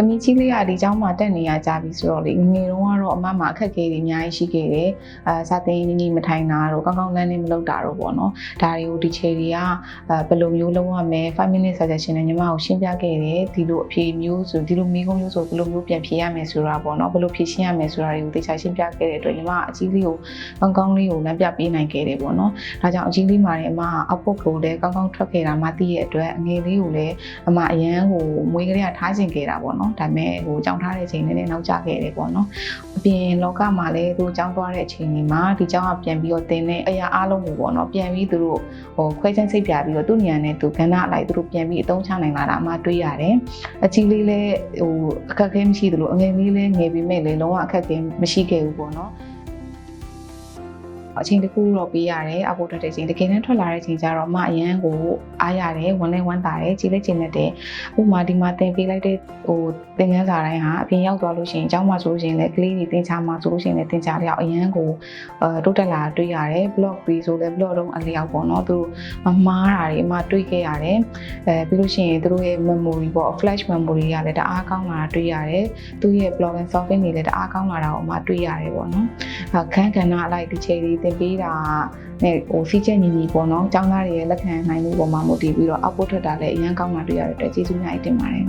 သမီးကြီးလေးကဒီကျောင်းမှာတက်နေရကြပြီဆိုတော့လေငငယ်တုန်းကတော့အမမအခက်အခဲတွေအများကြီးရှိခဲ့တယ်။အဲစာသင်ရင်းကြီးမထိုင်တာတော့ကောင်းကောင်းလမ်းလေးမလုပ်တာတော့ပေါ့နော်။ဒါတွေကိုဒီချေတွေကဘယ်လိုမျိုးလုပ်ရမလဲ5 minute suggestion နဲ့ညီမကိုရှင်းပြခဲ့တယ်။ဒီလိုအဖြေမျိုးဆိုဒီလိုမိကုံးမျိုးဆိုဘယ်လိုမျိုးပြန်ဖြေရမလဲဆိုတာပေါ့နော်။ဘယ်လိုဖြေရှင်းရမလဲဆိုတာတွေကိုသေချာရှင်းပြခဲ့တဲ့အတွက်ညီမအကြီးလေးကိုကောင်းကောင်းလေးကိုလမ်းပြပေးနိုင်ခဲ့တယ်ပေါ့နော်။ဒါကြောင့်အကြီးလေးမှာလည်းအမအပုတ်ကိုလည်းကောင်းကောင်းထွက်ခဲ့တာမှသိရတဲ့အတွက်အငယ်လေးကိုလည်းအမအရန်ကိုမွေးကလေးကထားကျင်ခဲ့တာပေါ့နော်။ဒါပေမဲ့ဟိုကြောင်းထားတဲ့အချိန်နည်းနည်းနောက်ကျခဲ့တယ်ပေါ့နော်အပြင်လောကမှာလည်းသူကြောင်းသွားတဲ့အချိန်တွေမှာဒီကြောင်းကပြန်ပြီးတော့တင်တဲ့အရာအလုံးကိုပေါ့နော်ပြန်ပြီးသူတို့ဟိုခွဲချမ်းစိတ်ပြပြီးတော့သူ့ဉာဏ်နဲ့သူကဏ္ဍအလိုက်သူတို့ပြန်ပြီးအသုံးချနိုင်လာတာအမတွေးရတယ်အကြီးလေးလည်းဟိုအခက်အခဲမရှိသလိုအငယ်လေးလည်းငယ်ပြီးမဲ့လည်းလုံးဝအခက်အခဲမရှိခဲ့ဘူးပေါ့နော် အချိန်တစ်ခုတော့ပေးရတယ်အဖို့ထွက်တဲ့အချိန်တကယ်တမ်းထွက်လာတဲ့အချိန်ကျတော့မအရန်ကိုအားရတယ်ဝမ်းလဲဝမ်းသာတယ်ကြီးလက်ချင်းနဲ့တဲ့ဥပမာဒီမှာတင်ပေးလိုက်တဲ့ဟိုသင်ခန်းစာတိုင်းဟာအပြင်ရောက်သွားလို့ရှိရင်အเจ้าမှာဆိုလို့ရှိရင်လည်းကလေးတွေသင်ချာမှာဆိုလို့ရှိရင်လည်းသင်ချာလျောက်အရန်ကိုအဲတိုးတက်လာတာတွေ့ရတယ် blog ပြီးဆိုလည်း blog တော့အလျောက်ပေါ့နော်သူတို့မမားတာတွေအမတွေ့ခဲ့ရတယ်အဲပြီးလို့ရှိရင်သူတို့ရဲ့ memory ပေါ့ flash memory ကလည်းတအားကောင်းလာတာတွေ့ရတယ်သူရဲ့ blog and solving တွေလည်းတအားကောင်းလာတာကိုအမတွေ့ရတယ်ပေါ့နော် အခန်းကဏ္ဍအလိုက်ဒီချိန်လေးသ င်ပေးတာနဲ့ဟိုစီးချက်ညီညီပေါ့နော်ကျောင်းသားတွေရဲ့လက်ခံနိုင်မှုပေါ်မှာမူတည်ပြီးတော့ output ထွက်တာလည်းအရင်ကောင်းတာတွေ့ရတဲ့အတွက်ကျေးဇူးများအတင်ပါတယ်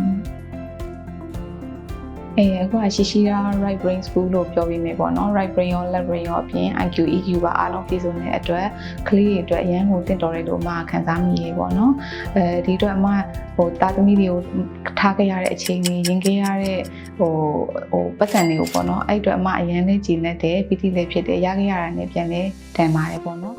အဲအခုကရှိရှိတာ right brain school လို့ပြောပြီးမြင်ပေါ့နော် right brain ရော left brain ရောအပြင် IQ EQ ပါအားလုံးပြည့်စုံတဲ့အတွက်ကလေးတွေအတွက်အရန်ကိုတင့်တော်တယ်လို့အမခံစားမိရေပေါ့နော်အဲဒီအတွက်အမဟိုတာသမီတွေကိုထားခဲ့ရတဲ့အချိန်ကြီးရင်ခဲ့ရတဲ့ဟိုဟိုပတ်စံတွေကိုပေါ့နော်အဲ့အတွက်အမအရန်လေးကြည်လက်တယ်ပီတိလေးဖြစ်တယ်ရခဲ့ရတာနဲ့ပြန်လဲတန်ပါတယ်ပေါ့နော်